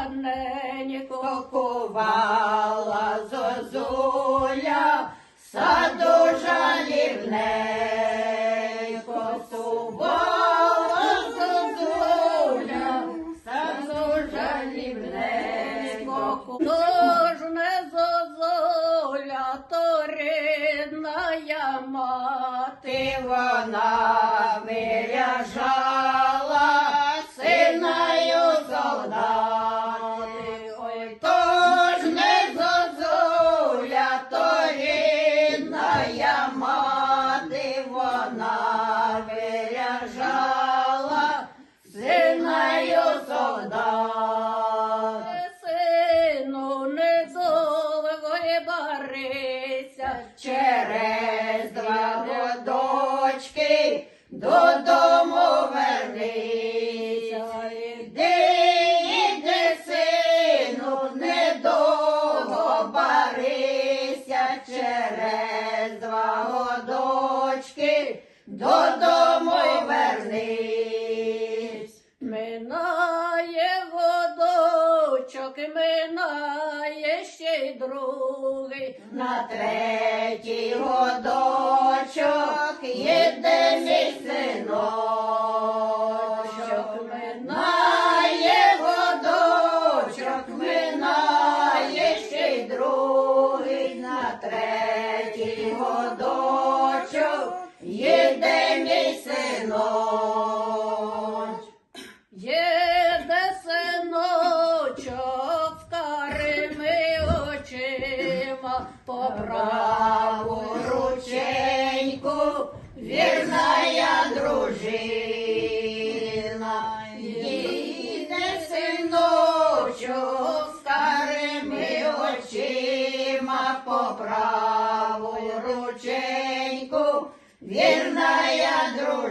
гарненько. Кувала зозуля, саду жалібненько, сувала зозуля, саду. Вона барися, Через два годочки додому вернися. Іди, іди, сину, недовго барися, через два годочки додому вернись. Минає годочок, минає ще й другий. На третій годочок їде мій синочок. Минає годочок, минає ще й другий. На третій годочок їде по праву рученьку, вірна я дружина, їде синочок з карими очима по праву рученьку, вірна я дружина.